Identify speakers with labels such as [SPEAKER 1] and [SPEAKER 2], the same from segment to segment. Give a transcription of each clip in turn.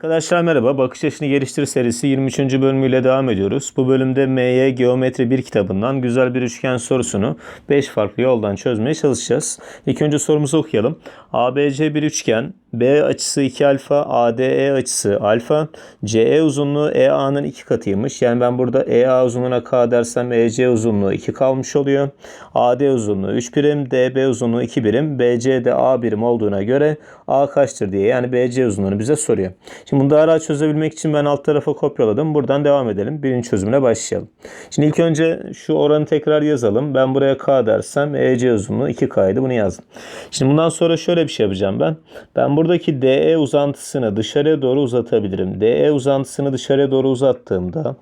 [SPEAKER 1] Arkadaşlar merhaba. Bakış açını geliştir serisi 23. bölümüyle devam ediyoruz. Bu bölümde MY Geometri 1 kitabından güzel bir üçgen sorusunu 5 farklı yoldan çözmeye çalışacağız. İlk önce sorumuzu okuyalım. ABC bir üçgen, B açısı 2 alfa, ADE açısı alfa, CE uzunluğu EA'nın 2 katıymış. Yani ben burada EA uzunluğuna K dersem EC uzunluğu 2 kalmış oluyor. AD uzunluğu 3 birim, DB uzunluğu 2 birim, BC de A birim olduğuna göre A kaçtır diye yani BC uzunluğunu bize soruyor. Şimdi bunu daha rahat çözebilmek için ben alt tarafa kopyaladım. Buradan devam edelim. Birinci çözümüne başlayalım. Şimdi ilk önce şu oranı tekrar yazalım. Ben buraya K dersem EC uzunluğu 2K idi. Bunu yazdım. Şimdi bundan sonra şöyle bir şey yapacağım ben. Ben buradaki DE uzantısını dışarıya doğru uzatabilirim. DE uzantısını dışarıya doğru uzattığımda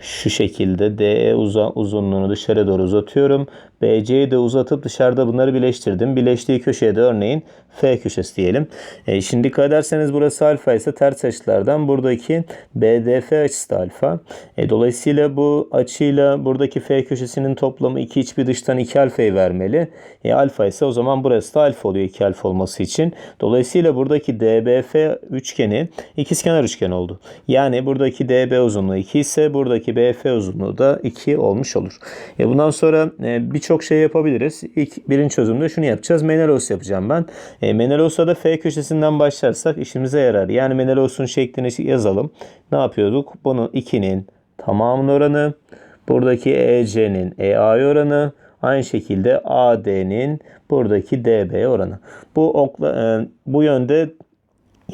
[SPEAKER 1] şu şekilde DE uzunluğunu dışarı doğru uzatıyorum. BC'yi de uzatıp dışarıda bunları birleştirdim. Birleştiği köşeye de örneğin F köşesi diyelim. E, şimdi dikkat ederseniz burası alfa ise ters açılardan buradaki BDF açısı da alfa. E, dolayısıyla bu açıyla buradaki F köşesinin toplamı 2 iç bir dıştan 2 alfayı vermeli. E, alfa ise o zaman burası da alfa oluyor 2 alfa olması için. Dolayısıyla buradaki DBF üçgeni ikizkenar üçgen oldu. Yani buradaki DB uzunluğu 2 ise buradaki BF uzunluğu da 2 olmuş olur. E, bundan sonra e, birçok şey yapabiliriz. İlk birinci çözümde şunu yapacağız. Menelaus yapacağım ben. E, Menelaus'a da F köşesinden başlarsak işimize yarar. Yani Menelaus'un şeklini yazalım. Ne yapıyorduk? Bunu 2'nin tamamının oranı. Buradaki EC'nin EA oranı. Aynı şekilde AD'nin buradaki DB oranı. Bu okla, e, bu yönde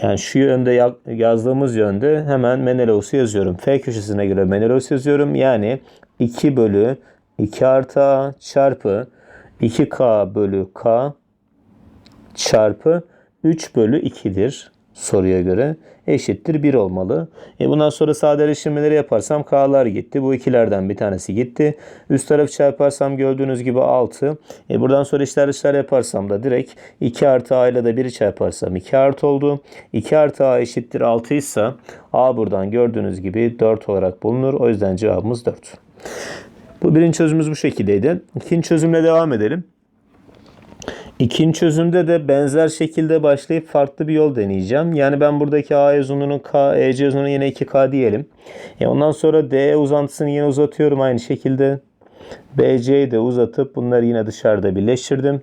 [SPEAKER 1] yani şu yönde ya- yazdığımız yönde hemen Menelaus'u yazıyorum. F köşesine göre Menelaus yazıyorum. Yani 2 bölü 2 artı A çarpı 2K bölü K çarpı 3 bölü 2'dir soruya göre eşittir 1 olmalı. E bundan sonra sadeleştirmeleri yaparsam K'lar gitti. Bu ikilerden bir tanesi gitti. Üst tarafı çarparsam gördüğünüz gibi 6. E buradan sonra işler dışlar yaparsam da direkt 2 artı A ile de 1'i çarparsam 2 artı oldu. 2 artı A eşittir 6 ise A buradan gördüğünüz gibi 4 olarak bulunur. O yüzden cevabımız 4. Bu birinci çözümümüz bu şekildeydi. İkinci çözümle devam edelim. İkinci çözümde de benzer şekilde başlayıp farklı bir yol deneyeceğim. Yani ben buradaki A uzunluğunun K, EC uzunluğunu yine 2K diyelim. E ondan sonra DE uzantısını yine uzatıyorum aynı şekilde. BC'yi de uzatıp bunları yine dışarıda birleştirdim.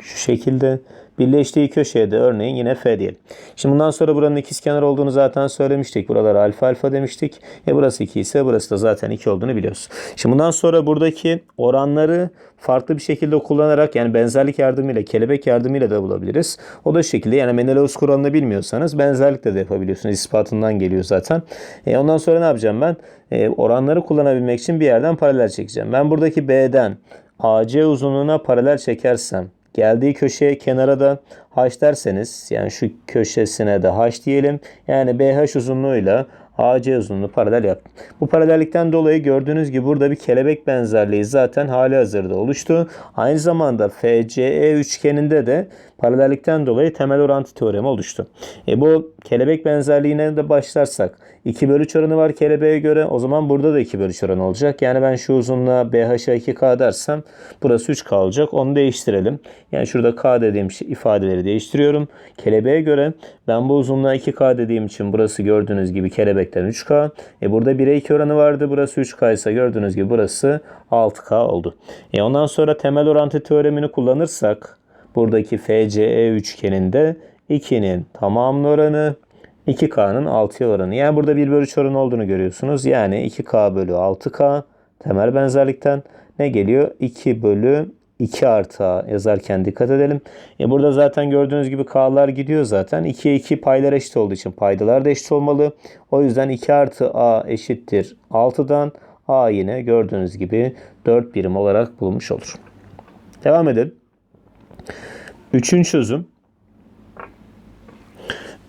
[SPEAKER 1] Şu şekilde. Birleştiği köşeye de örneğin yine F diyelim. Şimdi bundan sonra buranın ikizkenar olduğunu zaten söylemiştik. Buralara alfa alfa demiştik. E burası 2 ise burası da zaten 2 olduğunu biliyoruz. Şimdi bundan sonra buradaki oranları farklı bir şekilde kullanarak yani benzerlik yardımıyla, kelebek yardımıyla da bulabiliriz. O da şu şekilde yani Menelaus kuralını bilmiyorsanız benzerlikle de yapabiliyorsunuz. İspatından geliyor zaten. E ondan sonra ne yapacağım ben? E, oranları kullanabilmek için bir yerden paralel çekeceğim. Ben buradaki B'den AC uzunluğuna paralel çekersem Geldiği köşeye kenara da h derseniz yani şu köşesine de h diyelim. Yani BH uzunluğuyla AC uzunluğu paralel yaptım. Bu paralellikten dolayı gördüğünüz gibi burada bir kelebek benzerliği zaten hali hazırda oluştu. Aynı zamanda FCE üçgeninde de paralellikten dolayı temel orantı teoremi oluştu. E bu kelebek benzerliğine de başlarsak 2 bölü 3 oranı var kelebeğe göre. O zaman burada da 2 bölü 3 oranı olacak. Yani ben şu uzunluğa BH'a 2K dersem burası 3K olacak. Onu değiştirelim. Yani şurada K dediğim şey, ifadeleri değiştiriyorum. Kelebeğe göre ben bu uzunluğa 2K dediğim için burası gördüğünüz gibi kelebekten 3K. E burada 1'e 2 oranı vardı. Burası 3K ise gördüğünüz gibi burası 6K oldu. E ondan sonra temel orantı teoremini kullanırsak buradaki FCE üçgeninde 2'nin tamamının oranı 2K'nın 6'ya oranı. Yani burada 1 bölü 3 oranı olduğunu görüyorsunuz. Yani 2K bölü 6K temel benzerlikten ne geliyor? 2 bölü 2 artı A yazarken dikkat edelim. E burada zaten gördüğünüz gibi K'lar gidiyor zaten. 2'ye 2 paylar eşit olduğu için paydalar da eşit olmalı. O yüzden 2 artı A eşittir 6'dan. A yine gördüğünüz gibi 4 birim olarak bulunmuş olur. Devam edelim. Üçüncü çözüm.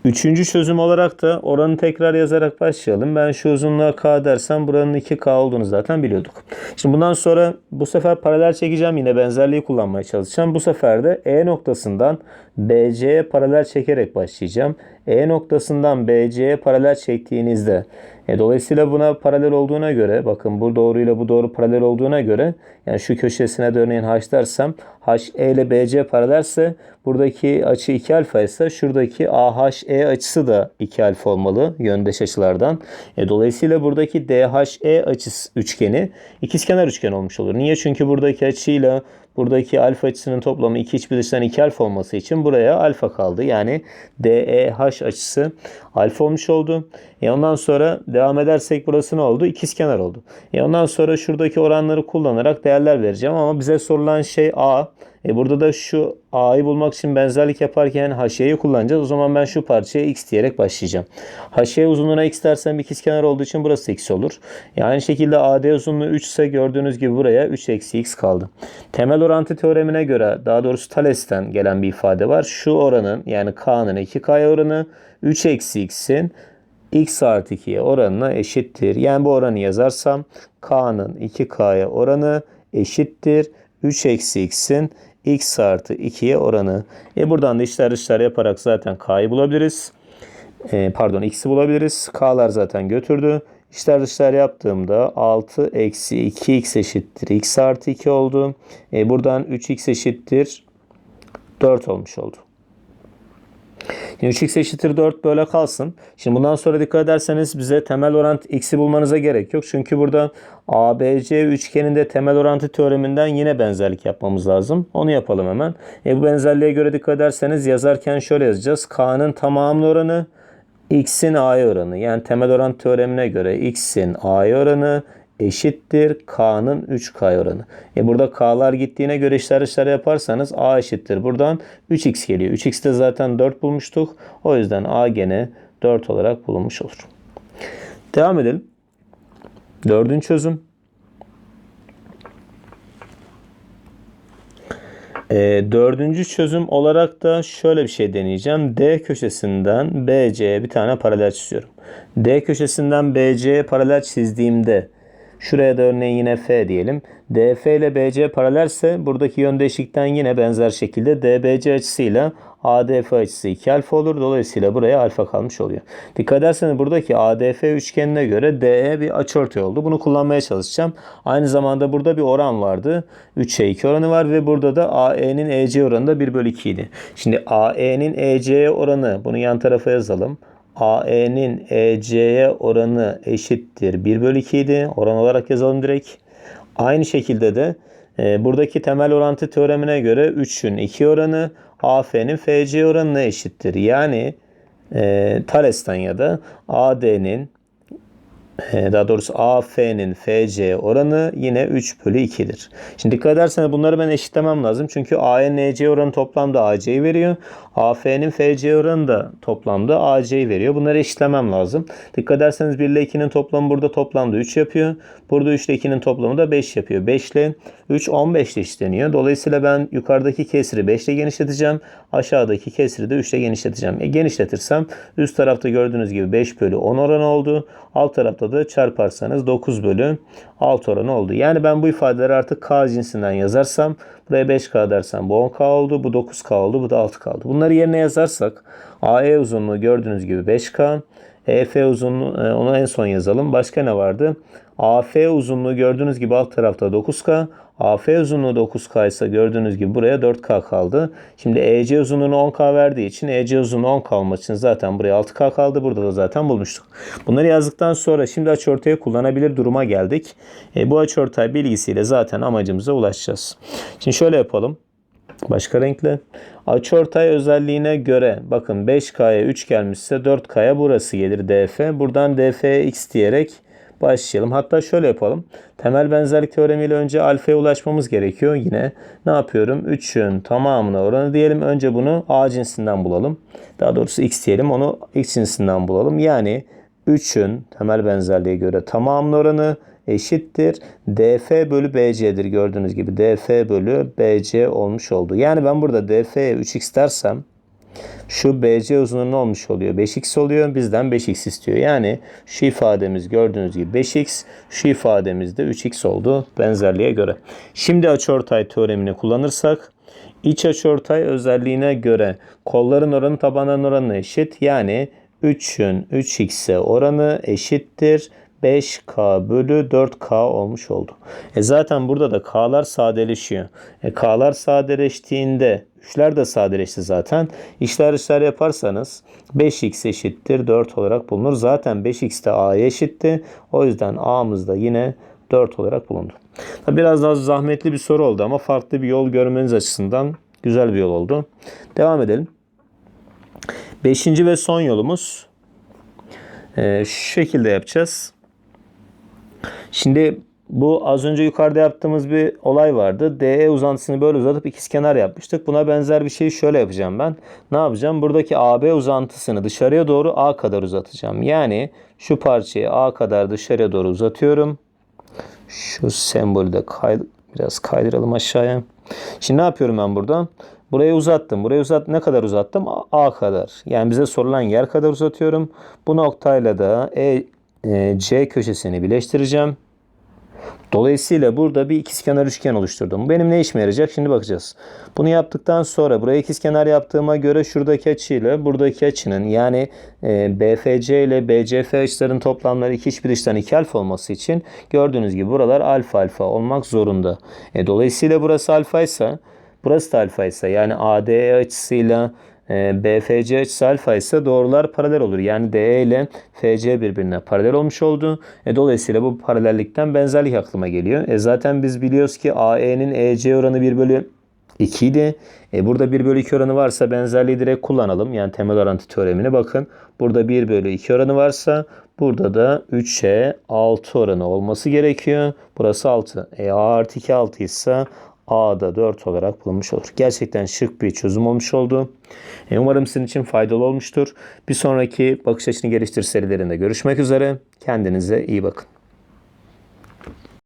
[SPEAKER 1] Üçüncü çözüm olarak da oranı tekrar yazarak başlayalım. Ben şu uzunluğa K dersem buranın 2K olduğunu zaten biliyorduk. Şimdi bundan sonra bu sefer paralel çekeceğim. Yine benzerliği kullanmaya çalışacağım. Bu sefer de E noktasından BC'ye paralel çekerek başlayacağım. E noktasından BC'ye paralel çektiğinizde e, dolayısıyla buna paralel olduğuna göre bakın bu doğruyla bu doğru paralel olduğuna göre yani şu köşesine de örneğin h dersem HE ile BC paralelse buradaki açı 2 alfa ise şuradaki AHE açısı da 2 alfa olmalı yöndeş açılardan. E, dolayısıyla buradaki DHE açısı üçgeni ikizkenar üçgen olmuş olur. Niye? Çünkü buradaki açıyla buradaki alfa açısının toplamı 2 iç bir dıştan 2 alfa olması için buraya alfa kaldı. Yani DEH açısı alfa olmuş oldu. E ondan sonra devam edersek burası ne oldu? İkizkenar oldu. E ondan sonra şuradaki oranları kullanarak değerler vereceğim ama bize sorulan şey A. E burada da şu A'yı bulmak için benzerlik yaparken HY'yi kullanacağız. O zaman ben şu parçaya X diyerek başlayacağım. HY uzunluğuna X dersem ikizkenar olduğu için burası X olur. E aynı şekilde AD uzunluğu 3 ise gördüğünüz gibi buraya 3 eksi X kaldı. Temel orantı teoremine göre daha doğrusu Thales'ten gelen bir ifade var. Şu oranın yani K'nın 2K'ya oranı 3 eksi X'in x artı 2'ye oranına eşittir. Yani bu oranı yazarsam k'nın 2k'ya oranı eşittir. 3 eksi x'in x artı 2'ye oranı. E buradan da işler dışlar yaparak zaten k'yı bulabiliriz. E, pardon x'i bulabiliriz. K'lar zaten götürdü. İşler dışlar yaptığımda 6 eksi 2x eşittir. x artı 2 oldu. E, buradan 3x eşittir. 4 olmuş oldu. Şimdi 3x eşittir 4 böyle kalsın. Şimdi bundan sonra dikkat ederseniz bize temel orantı x'i bulmanıza gerek yok. Çünkü burada ABC üçgeninde temel orantı teoreminden yine benzerlik yapmamız lazım. Onu yapalım hemen. E bu benzerliğe göre dikkat ederseniz yazarken şöyle yazacağız. K'nın tamamının oranı x'in a'ya oranı. Yani temel orantı teoremine göre x'in a'ya oranı eşittir K'nın 3K oranı. E burada K'lar gittiğine göre işler işler yaparsanız A eşittir. Buradan 3X geliyor. 3X'te zaten 4 bulmuştuk. O yüzden A gene 4 olarak bulunmuş olur. Devam edelim. Dördüncü çözüm. E, dördüncü çözüm olarak da şöyle bir şey deneyeceğim. D köşesinden BC'ye bir tane paralel çiziyorum. D köşesinden BC'ye paralel çizdiğimde Şuraya da örneğin yine F diyelim. DF ile BC paralelse buradaki yön değişiklikten yine benzer şekilde DBC açısıyla ADF açısı 2 alfa olur. Dolayısıyla buraya alfa kalmış oluyor. Dikkat ederseniz buradaki ADF üçgenine göre DE bir açıortay oldu. Bunu kullanmaya çalışacağım. Aynı zamanda burada bir oran vardı. 3'e 2 oranı var ve burada da AE'nin EC oranı da 1 bölü 2 idi. Şimdi AE'nin EC'ye oranı bunu yan tarafa yazalım. AE'nin EC'ye oranı eşittir 1 bölü 2 idi. Oran olarak yazalım direkt. Aynı şekilde de e, buradaki temel orantı teoremine göre 3'ün 2 oranı AF'nin FC oranına eşittir. Yani e, Thales'ten ya da AD'nin daha doğrusu AF'nin FC oranı yine 3 bölü 2'dir. Şimdi dikkat ederseniz bunları ben eşitlemem lazım. Çünkü EC oranı toplamda AC'yi veriyor. AF'nin FC oranı da toplamda AC'yi veriyor. Bunları eşitlemem lazım. Dikkat ederseniz 1 ile 2'nin toplamı burada toplamda 3 yapıyor. Burada 3 ile 2'nin toplamı da 5 yapıyor. 5 ile 3 15 ile eşitleniyor. Dolayısıyla ben yukarıdaki kesri 5 ile genişleteceğim. Aşağıdaki kesri de 3 ile genişleteceğim. E, genişletirsem üst tarafta gördüğünüz gibi 5 bölü 10 oranı oldu. Alt tarafta da çarparsanız 9 bölü 6 oranı oldu. Yani ben bu ifadeleri artık K cinsinden yazarsam buraya 5K dersem bu 10K oldu. Bu 9K oldu. Bu da 6K oldu. Bunları yerine yazarsak AE uzunluğu gördüğünüz gibi 5K. EF uzunluğu e, onu en son yazalım. Başka ne vardı? AF uzunluğu gördüğünüz gibi alt tarafta 9K. AF uzunluğu 9K ise gördüğünüz gibi buraya 4K kaldı. Şimdi EC uzunluğunu 10K verdiği için EC uzunluğu 10K olmak için zaten buraya 6K kaldı. Burada da zaten bulmuştuk. Bunları yazdıktan sonra şimdi açıortayı kullanabilir duruma geldik. E, bu açıortay bilgisiyle zaten amacımıza ulaşacağız. Şimdi şöyle yapalım. Başka renkle. Açıortay özelliğine göre bakın 5K'ya 3 gelmişse 4K'ya burası gelir DF. Buradan DF'ye X diyerek başlayalım. Hatta şöyle yapalım. Temel benzerlik teoremiyle önce alfaya ulaşmamız gerekiyor. Yine ne yapıyorum? 3'ün tamamına oranı diyelim. Önce bunu A cinsinden bulalım. Daha doğrusu X diyelim. Onu X cinsinden bulalım. Yani 3'ün temel benzerliğe göre tamamının oranı eşittir. DF bölü BC'dir gördüğünüz gibi. DF bölü BC olmuş oldu. Yani ben burada DF'ye 3x dersem şu BC uzunluğu ne olmuş oluyor? 5x oluyor. Bizden 5x istiyor. Yani şu ifademiz gördüğünüz gibi 5x. Şu ifademiz de 3x oldu benzerliğe göre. Şimdi açıortay teoremini kullanırsak İç açıortay özelliğine göre kolların oranı tabanların oranı eşit. Yani 3'ün 3x'e oranı eşittir. 5k bölü 4k olmuş oldu. E zaten burada da k'lar sadeleşiyor. E k'lar sadeleştiğinde 3'ler de sadeleşti zaten. İşler işler yaparsanız 5x eşittir 4 olarak bulunur. Zaten 5x de a'ya eşitti. O yüzden a'mız da yine 4 olarak bulundu. Biraz daha zahmetli bir soru oldu ama farklı bir yol görmeniz açısından güzel bir yol oldu. Devam edelim. Beşinci ve son yolumuz e, şu şekilde yapacağız. Şimdi bu az önce yukarıda yaptığımız bir olay vardı. DE uzantısını böyle uzatıp ikizkenar yapmıştık. Buna benzer bir şeyi şöyle yapacağım ben. Ne yapacağım? Buradaki AB uzantısını dışarıya doğru A kadar uzatacağım. Yani şu parçayı A kadar dışarıya doğru uzatıyorum. Şu sembolü de kay biraz kaydıralım aşağıya. Şimdi ne yapıyorum ben burada? Burayı uzattım. Burayı uzat ne kadar uzattım? A, kadar. Yani bize sorulan yer kadar uzatıyorum. Bu noktayla da e, C köşesini birleştireceğim. Dolayısıyla burada bir ikizkenar üçgen oluşturdum. Benim ne işime yarayacak? Şimdi bakacağız. Bunu yaptıktan sonra buraya ikizkenar yaptığıma göre şuradaki açıyla buradaki açının yani e, BFC ile BCF açıların toplamları iki iç bir dıştan iki alfa olması için gördüğünüz gibi buralar alfa alfa olmak zorunda. E, dolayısıyla burası alfa ise burası da alfa ise yani ADE açısıyla e, BFC açısı alfa ise doğrular paralel olur. Yani DE ile FC birbirine paralel olmuş oldu. E, dolayısıyla bu paralellikten benzerlik aklıma geliyor. E, zaten biz biliyoruz ki AE'nin EC oranı 1 bölü 2 idi. E, burada 1 bölü 2 oranı varsa benzerliği direkt kullanalım. Yani temel orantı teoremine bakın. Burada 1 bölü 2 oranı varsa burada da 3'e 6 oranı olması gerekiyor. Burası 6. E, A artı 2 6 ise A'da 4 olarak bulunmuş olur. Gerçekten şık bir çözüm olmuş oldu. E, umarım sizin için faydalı olmuştur. Bir sonraki bakış açını geliştir serilerinde görüşmek üzere. Kendinize iyi bakın.